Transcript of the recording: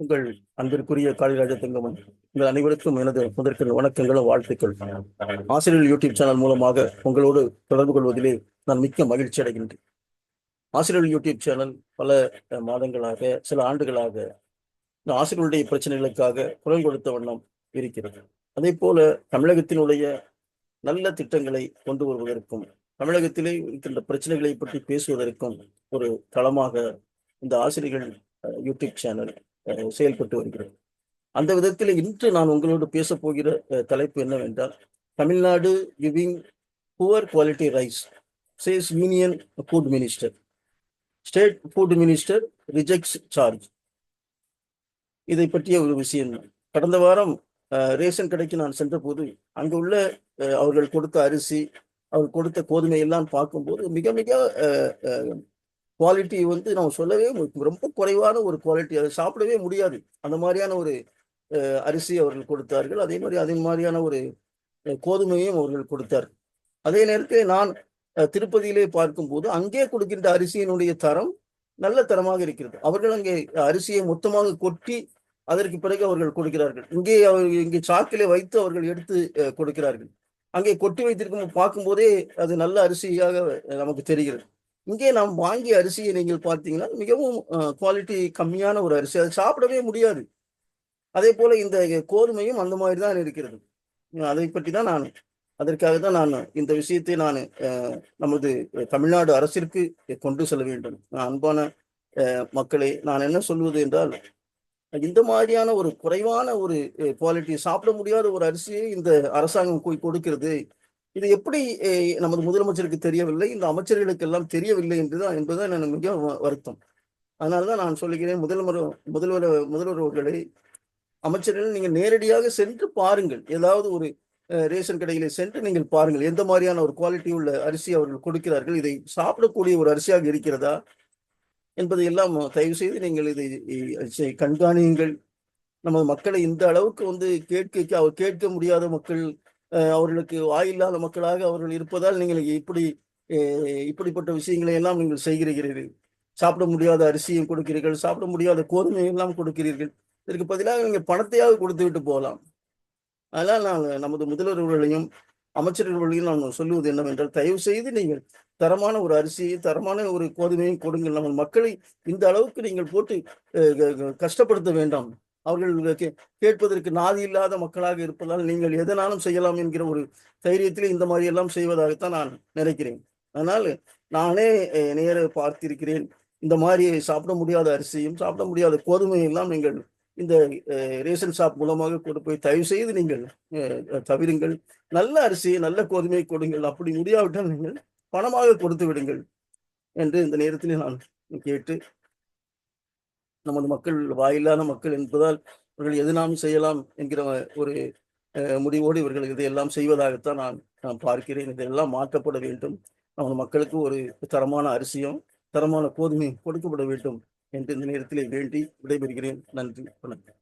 உங்கள் அன்பிற்குரிய காளிராஜ தங்கமன் உங்கள் அனைவருக்கும் எனது முதற்கன் வணக்கங்களும் வாழ்த்துக்கள். ஆசிரியர் யூடியூப் சேனல் மூலமாக உங்களோடு தொடர்பு கொள்வதிலே நான் மிக்க மகிழ்ச்சி அடைகின்றேன். ஆசிரியர் யூடியூப் சேனல் பல மாதங்களாக சில ஆண்டுகளாக இந்த ஆசிரியர்களுடைய பிரச்சனைகளுக்காக குரல் கொடுத்த வண்ணம் இருக்கிறது. அதே போல தமிழகத்தினுடைய நல்ல திட்டங்களை கொண்டு வருவதற்கும் தமிழகத்திலே இருக்கின்ற பிரச்சனைகளை பற்றி பேசுவதற்கும் ஒரு தளமாக இந்த ஆசிரியர்கள் யூடியூப் சேனல் செயல்பட்டு வருகிறது. அந்த விதத்தில் இன்று நான் உங்களோடு பேசப்போகிற தலைப்பு என்னவென்றால் Tamil Nadu giving poor quality rice says union food minister state food minister rejects charge இதை பற்றிய ஒரு விஷயம். கடந்த வாரம் ரேஷன் கடைக்கு நான் சென்றபோது அங்கு உள்ள அவர்கள் கொடுத்த அரிசி அவர் கொடுத்த கோதுமை எல்லாம் பார்க்கும்போது மிக மிக குவாலிட்டி வந்து நம்ம சொல்லவே ரொம்ப குறைவான ஒரு குவாலிட்டி அதை சாப்பிடவே முடியாது. அந்த மாதிரியான ஒரு அஹ், அரிசி அவர்கள் கொடுத்தார்கள். அதே மாதிரி அதே மாதிரியான ஒரு கோதுமையும் அவர்கள் கொடுத்தார். அதே நேரத்தில் நான் திருப்பதியிலே பார்க்கும்போது அங்கே கொடுக்கின்ற அரிசியினுடைய தரம் நல்ல தரமாக இருக்கிறது. அவர்கள் அங்கே அரிசியை மொத்தமாக கொட்டி அதற்கு பிறகு அவர்கள் கொடுக்கிறார்கள். இங்கே அவர் இங்கே சாக்கிலே வைத்து அவர்கள் எடுத்து கொடுக்கிறார்கள். அங்கே கொட்டி வைத்திருக்கும் பார்க்கும்போதே அது நல்ல அரிசியாக நமக்கு தெரிகிறது. இங்கே நாம் வாங்கிய அரிசியை நீங்கள் பார்த்தீங்கன்னா மிகவும் குவாலிட்டி கம்மியான ஒரு அரிசி. அதை சாப்பிடவே முடியாது. அதே போல இந்த கோதுமையும் அந்த மாதிரி தான் இருக்கிறது. அதை பற்றி தான் நான் அதற்காக தான் நான் இந்த விஷயத்தை நான் நமது தமிழ்நாடு அரசிற்கு கொண்டு செல்ல வேண்டும். நான் அன்பான மக்களை நான் என்ன சொல்வது என்றால் இந்த மாதிரியான ஒரு குறைவான ஒரு குவாலிட்டி சாப்பிட முடியாத ஒரு அரிசியை இந்த அரசாங்கம் போய் கொடுக்கிறது இது எப்படி நமது முதலமைச்சருக்கு தெரியவில்லை இந்த அமைச்சர்களுக்கு எல்லாம் தெரியவில்லை என்றுதான் என்பதுதான் எனக்கு மிக வருத்தம். அதனாலதான் நான் சொல்லுகிறேன் முதல்வர் முதல்வர் முதல்வர் அவர்களை அமைச்சர்கள் நீங்கள் நேரடியாக சென்று பாருங்கள். ஏதாவது ஒரு ரேஷன் கடையில் சென்று நீங்கள் பாருங்கள். எந்த மாதிரியான ஒரு குவாலிட்டி உள்ள அரிசி அவர்கள் கொடுக்கிறார்கள் இதை சாப்பிடக்கூடிய ஒரு அரிசியாக இருக்கிறதா என்பதை எல்லாம் தயவு செய்து நீங்கள் இதை கண்காணியுங்கள். நமது மக்களை இந்த அளவுக்கு வந்து கேட்க அவர் கேட்க முடியாத மக்கள் அவர்களுக்கு வாயில்லாத மக்களாக அவர்கள் இருப்பதால் நீங்கள் இப்படி இப்படிப்பட்ட விஷயங்களை எல்லாம் நீங்கள் செய்கிறீர்கள். சாப்பிட முடியாத அரிசியும் கொடுக்கிறீர்கள் சாப்பிட முடியாத கோதுமையும் எல்லாம் கொடுக்கிறீர்கள். இதற்கு பதிலாக நீங்கள் பணத்தையாவது கொடுத்து விட்டு போகலாம். அதனால் நான் நமது முதல்வர்களையும் அமைச்சர்களையும் நான் சொல்லுவது என்னவென்றால் தயவு செய்து நீங்கள் தரமான ஒரு அரிசியை தரமான ஒரு கோதுமையும் கொடுங்கள். நம்ம மக்களை இந்த அளவுக்கு நீங்கள் போட்டு கஷ்டப்படுத்த வேண்டாம். அவர்கள் கேட்பதற்கு நாதி இல்லாத மக்களாக இருப்பதால் நீங்கள் எதனாலும் செய்யலாம் என்கிற ஒரு தைரியத்திலே இந்த மாதிரி எல்லாம் செய்வதாகத்தான் நான் நினைக்கிறேன். அதனால் நானே நேர பார்த்திருக்கிறேன். இந்த மாதிரி சாப்பிட முடியாத அரிசியும் சாப்பிட முடியாத கோதுமையும் எல்லாம் நீங்கள் இந்த அஹ், ரேஷன் ஷாப் மூலமாக கொண்டு போய் தயவு செய்து நீங்கள் அஹ், தவிருங்கள். நல்ல அரிசி நல்ல கோதுமையை கொடுங்கள். அப்படி முடியாவிட்டால் நீங்கள் பணமாக கொடுத்து விடுங்கள். என்று இந்த நேரத்தில் நான் கேட்டு நமது மக்கள் வாயில்லாத மக்கள் என்பதால் இவர்கள் நாம் செய்யலாம் என்கிற ஒரு அஹ், முடிவோடு இவர்கள் இதையெல்லாம் செய்வதாகத்தான் நான் நான் பார்க்கிறேன். இதெல்லாம் மாற்றப்பட வேண்டும். நமது மக்களுக்கு ஒரு தரமான அரிசியும் தரமான கோதுமையும் கொடுக்கப்பட வேண்டும் என்று இந்த நேரத்திலே வேண்டி விடைபெறுகிறேன். நன்றி. வணக்கம்.